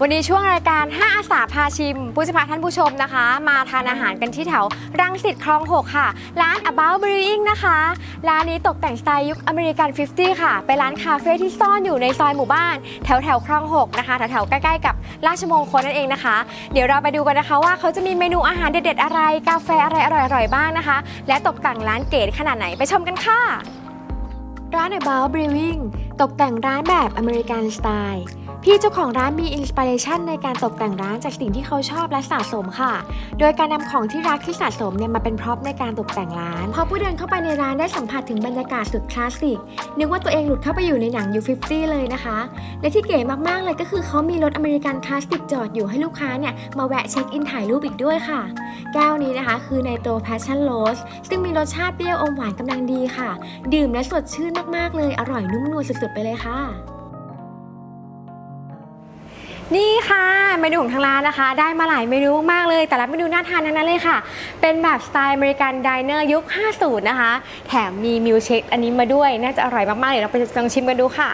วันนี้ช่วงรายการ 5 อาสาพาชิมผู้จะพาท่านผู้ชมนะคะ มาทานอาหารกันที่แถวรังสิตคลอง 6 ค่ะ ร้าน About Brewing นะคะ ร้านนี้ตกแต่งสไตล์ยุคอเมริกัน 50 ค่ะ เป็นร้านคาเฟ่ที่ซ่อนอยู่ในซอยหมู่บ้าน แถวแถวคลอง 6 นะคะ แถวแถวใกล้ๆกับราชมงคลนั่นเองนะคะ เดี๋ยวเราไปดูกันนะคะว่าเขาจะมีเมนูอาหารเด็ดๆอะไร กาแฟอะไรอร่อยๆบ้างนะคะ และตกแต่งร้านเก๋ขนาดไหนไปชมกันค่ะ ร้าน About Brewing ตกแต่งร้านแบบอเมริกันสไตล์ พี่เจ้าของร้านมีอินสปิเรชันในการตกแต่งร้านจากสิ่งที่เขาชอบและสะสมค่ะ โดยการนำของที่รักที่สะสมเนี่ยมาเป็นพร็อพในการตกแต่งร้าน พอผู้เดินเข้าไปในร้านได้สัมผัสถึงบรรยากาศสุดคลาสสิก นึกว่าตัวเองหลุดเข้าไปอยู่ในหนังยู50เลยนะคะ และที่เก๋มากๆเลยก็คือเขามีรถอเมริกันคลาสสิกจอดอยู่ให้ลูกค้าเนี่ยมาแวะเช็คอินถ่ายรูปอีกด้วยค่ะ แก้วนี้นะคะ คือในโต Passion Rose ซึ่งมีรสชาติเปรี้ยวอมหวานกำลังดีค่ะ ดื่มและสดชื่นมากๆเลยอร่อยนุ่มนวลสุดๆไปเลยค่ะ นี่ค่ะเมนูของทางร้านนะคะ ได้มาหลายเมนูมากเลย แต่ละเมนูน่าทานทั้งนั้นเลยค่ะ เป็นแบบสไตล์อเมริกันดิเนอร์ยุค 50 นะคะ แถมมีมิลเชคอันนี้มาด้วย น่าจะอร่อยมากๆเดี๋ยวเราไปลองชิมกันดูค่ะ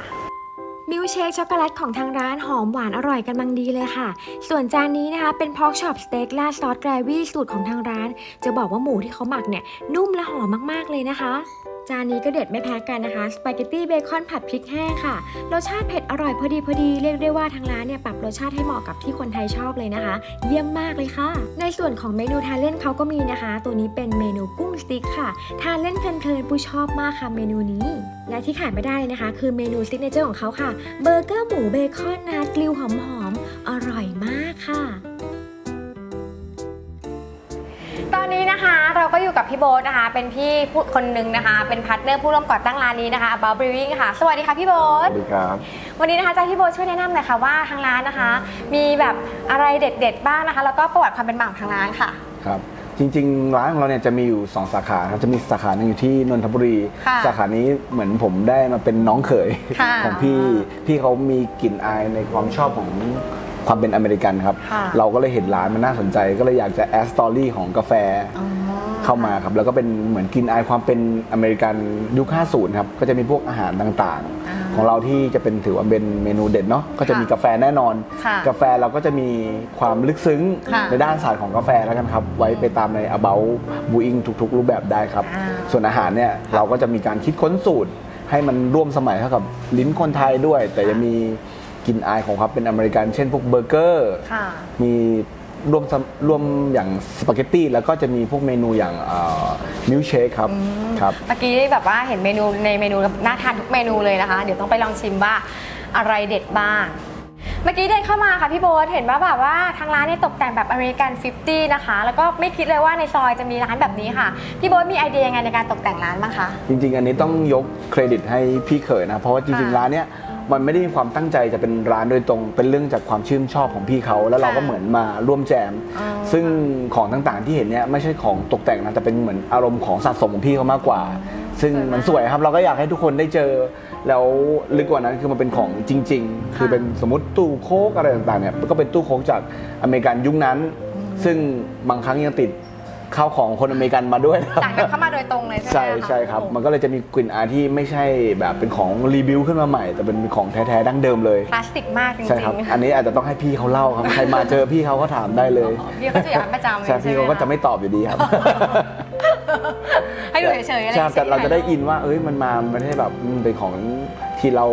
มิลเชคช็อกโกแลตของทางร้านหอมหวานอร่อยกันบังดีเลยค่ะ ส่วนจานนี้นะคะเป็นพอกช็อปสเต็กราดซอสแกรวี่สูตรของทางร้าน จะบอกว่าหมูที่เขาหมักเนี่ยนุ่มและหอมมากๆเลยนะคะ จานนี้ก็เด็ดไม่แพ้กันนะคะ สปาเกตตี้เบคอนผัดพริกแห้งค่ะ รสชาติเผ็ดอร่อยพอดีพอดี เรียกได้ว่าทางร้านเนี่ยปรับรสชาติให้เหมาะกับที่คนไทยชอบเลยนะคะ เยี่ยมมากเลยค่ะ ในส่วนของเมนูทานเล่นเขาก็มีนะคะ ตัวนี้เป็นเมนูกุ้งสติ๊กค่ะ ทานเล่นเพลินๆผู้ชอบมากค่ะเมนูนี้ และที่ขาดไม่ได้เลยนะคะ คือเมนูซิกเนเจอร์ของเขาค่ะ เบอร์เกอร์หมูเบคอนนะกลิวหอมๆ อร่อยมากค่ะ ตอนนี้นะคะ เราก็อยู่กับพี่โบ๊ทนะคะ เป็นพี่ผู้คนหนึ่งนะคะ เป็นพาร์ทเนอร์ผู้ร่วมก่อตั้งร้านนี้นะคะ About Brewing ค่ะ สวัสดีค่ะพี่โบ๊สทวัสดีครับ วันนี้นะคะจะให้พี่โบ๊ทช่วยแนะนำหน่อยค่ะว่าทางร้านนะคะ มีแบบอะไรเด็ดๆบ้างนะคะ แล้วก็ประวัติความเป็นมาของทางร้านค่ะ ครับ จริงๆ ร้านของเราเนี่ยจะมีอยู่ 2 สาขาครับจะมีสาขาหนึ่งอยู่ที่นนทบุรี ค่ะสาขานี้เหมือนผมได้มาเป็นน้องเขยค่ะของพี่พี่เขามีกลิ่นอายในความชอบของความเป็นอเมริกันครับ ค่ะเราก็เลยเห็นร้านมันน่าสนใจ ก็เลยอยากจะแอดสตอรี่ของกาแฟ อ๋อ เข้ามาครับ แล้วก็เป็นเหมือนกลินอายความเป็นอเมริกันยุค 50 ครับ ก็จะมีพวกอาหารต่างอ่าๆของเราที่จะเป็นถือว่าเป็นเมนูเด็ดเนาะก็จะมีค่ะกาแฟแน่นอน ค่ะกาแฟเราก็จะมีความลึกซึ้งค่ะ ในด้านศาสตร์ของกาแฟแล้วกันครับ ไว้ไปตามใน about brewing ทุก ๆ รูปแบบได้ครับ อ่า ส่วนอาหารเนี่ยเราก็จะมีการคิดค้นสูตร ให้มันร่วมสมัยเท่ากับลิ้นคนไทยด้วย แต่ยังมีกลิ่นอายของความเป็นอเมริกัน เช่นพวกเบอร์เกอร์ ค่ะ มี รวมสำรวมอย่างสปาเกตตี้แล้วก็จะมีพวกเมนูอย่างมิลเชคครับครับ เมื่อกี้แบบว่าเห็นเมนูในเมนูน่าทานทุกเมนูเลยนะคะ เดี๋ยวต้องไปลองชิมว่าอะไรเด็ดบ้าง เมื่อกี้เดินเข้ามาค่ะพี่โบ๊ทเห็นว่าแบบว่าทางร้านเนี่ยตกแต่งแบบอเมริกัน 50 นะคะ แล้วก็ไม่คิดเลยว่าในซอยจะมีร้านแบบนี้ค่ะ พี่โบ๊ทมีไอเดียยังไงในการตกแต่งร้านบ้างคะ จริง ๆ อันนี้ต้องยกเครดิตให้พี่เขยนะ เพราะว่าจริงค่ะๆร้านเนี้ย มันไม่ได้มีความตั้งใจจะเป็นร้านโดยตรง เป็นเรื่องจากความชื่นชอบของพี่เขาแล้วเราก็ค่ะเหมือนมาร่วมแจม อ๋อ ซึ่งของต่างๆที่เห็นเนี่ยไม่ใช่ของตกแต่งนะแต่เป็นเหมือนอารมณ์ของสะสมของพี่เขามากกว่า ซึ่งสวยมากมันสวยครับเราก็อยากให้ทุกคนได้เจอ แล้วลึกกว่านั้นคือมันเป็นของจริง ๆ คือเป็นสมมติตู้โค้กอะไรต่างๆเนี่ยก็เป็นตู้โค้กจากอเมริกันยุคนั้น ซึ่งบางครั้งยังติด ข้าวของคนอเมริกันมาด้วยนะครับ สั่งกันเข้ามาโดยตรงเลยใช่ไหมใช่คะใช่ครับโอ้โหมันก็เลยจะมีกลิ่นอายที่ไม่ใช่แบบเป็นของรีวิวขึ้นมาใหม่ แต่เป็นของแท้ๆดั้งเดิมเลยคลาสสิกมากจริงๆใช่ครับ อันนี้อาจจะต้องให้พี่เขาเล่าครับ ใครมาเจอพี่เขาก็ถามได้เลยพี่เขาจะอยู่ร้านประจำเลยใช่พี่เขาก็จะหไม่ตอบอยู่ดีครับให้ดูเฉยๆอะไรใช่แต่เราจะได้ฉยๆอินว่า เอ้ยมันมามันไม่ได้แบบมันเป็นของที่เรา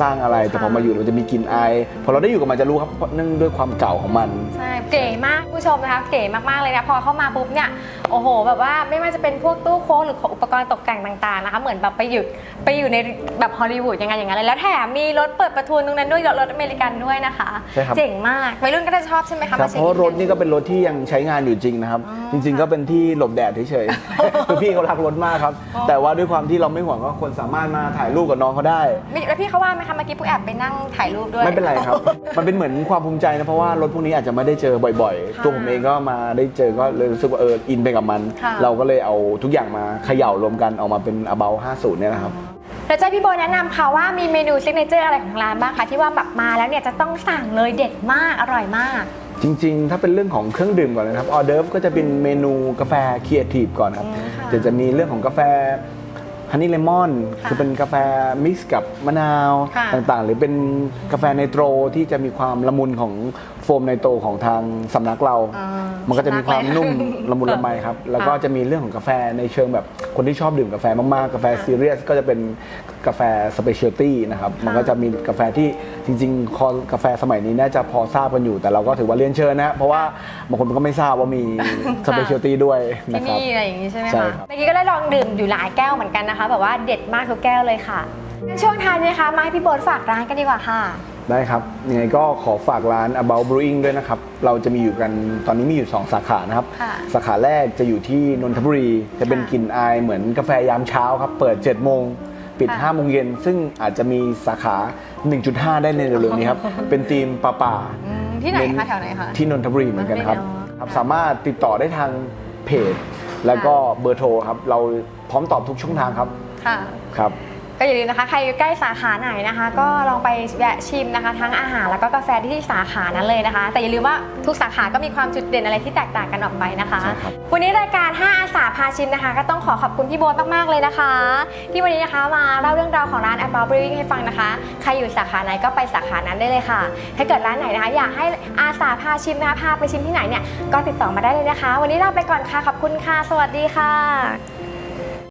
สร้างอะไร แต่พอค่ะมาอยู่เราจะมีกลิ่นอายพอเราได้อยู่กับมันจะรู้ครับเพราะเนื่องด้วยความเก่าของมัน ใช่เก๋มากผู้ชมนะคะเก๋มากๆเลยนะพอเข้ามาปุ๊บเนี่ยโอ้โห แบบว่าไม่ว่าจะเป็นพวกตู้โค้งหรืออุปกรณ์ตกแต่งต่างๆนะคะเหมือนแบบไปอยู่ไปอยู่ในแบบฮอลลีวูดยังไงอย่างนั้นเลยแล้วแถมมีรถเปิดประทุนตรงนั้นด้วยรถอเมริกันด้วยนะคะ ใช่ครับ เจ๋งมากวัยรุ่นก็จะชอบใช่ไหมคะครับมาช็เพคราะอิรถนี่ก็เป็นรถที่ยังใช้งานอยู่จริงนะครับอ๋อจริง ๆ ก็เป็นที่หลบแดดเฉยๆ คือพี่เขารักรถมากครับอ๋อแต่ว่าด้วยความที่เราไม่ห่วงก็คนสามารถมาถ่ายรูปกับน้องเขาได้ มีแล้วพี่เขาว่าไหมคะเมื่อกี้ปุ๊กแอบไปนั่งถ่ายรูปด้วย ไม่เป็นไรครับ มันเป็นเหมือนความภูมิใจนะ เพราะว่ารถพวกนี้อาจจะไม่ได้เจอบ่อยค่ะๆตัวผมเองก็มาได้เจอก็เลยรู้สึกว่าเอออินไปกับมัน ค่ะ เราก็เลยเอาทุกอย่างมาเขย่ารวมกันออกมาเป็น about 50เนี่ยนะครับ แล้วจะให้พี่โบแนะนำค่ะว่ามีเมนูซิกเนเจอร์อะไรของร้านบ้างคะที่ว่าแบบมาแล้วเนี่ยจะต้องสั่งเลยเด็ดมากอร่อยมาก จริงๆ ถ้าเป็นเรื่องของเครื่องดื่มก่อนนะครับ ออเดิร์ฟก็จะเป็นเมนูกาแฟครีเอทีฟก่อนครับอืมค่ะจะจะมีเรื่องของกาแฟ ฮันนี่เลมอนค่ะคือเป็นกาแฟมิกซ์กับมะนาวค่ะต่างๆ หรือเป็นกาแฟไนโตรที่จะมีความละมุนของโฟมไนโตรของทางสำนักเราอ่ามันก็จะมีความนุ่มละมุนค่ะละไมครับ แล้วก็จะมีเรื่องของกาแฟในเชิงแบบคนที่ชอบดื่มกาแฟมากๆ กาแฟซีเรียสก็จะเป็นกาแฟสเปเชียลตี้นะครับ มันก็จะมีกาแฟที่จริงๆคอกาแฟสมัยนี้น่าจะพอทราบกันอยู่ แต่เราก็ถือว่าเรียนเชิญนะ เพราะว่าบางคนก็ไม่ทราบว่ามีสเปเชียลตี้ด้วยที่นะครับ นี่อะไรอย่างนี้ใช่ไหมใช่คะครับ เมื่อกี้ก็ได้ลองดื่มอยู่หลายแก้วเหมือนกันนะคะ แบบว่าเด็ดมากทุกแก้วเลยค่ะงั้นช่วงท้ายนี้นะคะมาให้พี่โบ๊ทฝากร้านกันดีกว่าค่ะ ได้ครับยังไงก็ขอฝากร้าน About Brewing ด้วยนะครับ เราจะมีอยู่กันตอนนี้มีอยู่ 2 สาขานะครับ ค่ะสาขาแรกจะอยู่ที่นนทบุรี จะเป็นค่ะ กลิ่นอายเหมือนกาแฟยามเช้าครับ เปิด7โมง ปิดค่ะ5โมงเย็นซึ่งอาจจะมีสาขา 1.5 ได้ในเร็วๆนี้ครับ เป็นทีมป่าป่าอืมที่ไหนเน้คะแถวไหนคะ ที่นนทบุรีเหมือนกันครับนนทบุรีเนอะครับ สามารถติดต่อได้ทางเพจ แล้วก็เบอร์โทรครับ เราพร้อมตอบทุกช่องทางครับ ค่ะ ครับ ก็อย่าลืมนะคะ ใครอยู่ใกล้สาขาไหนนะคะ ก็ลองไปแวะชิมนะคะ ทั้งอาหารแล้วก็กาแฟที่สาขานั้นเลยนะคะ แต่อย่าลืมว่าทุกสาขาก็มีความจุดเด่นอะไรที่แตกต่างกันออกไปนะคะใช่ครับวันนี้รายการ 5 อาสาพาชิมนะคะ ก็ต้องขอขอบคุณพี่โบ๊ทมากๆเลยนะคะ ที่วันนี้นะคะมาเล่าเรื่องราวของร้าน Apple Brewing ให้ฟังนะคะ ใครอยู่สาขาไหนก็ไปสาขานั้นได้เลยค่ะ ถ้าเกิดร้านไหนนะคะ อยากให้อาสาพาชิมนะคะพาไปชิมที่ไหนเนี่ยก็ติดต่อมาได้เลยนะคะ วันนี้ลาไปก่อนค่ะขอบคุณค่ะ สวัสดีค่ะ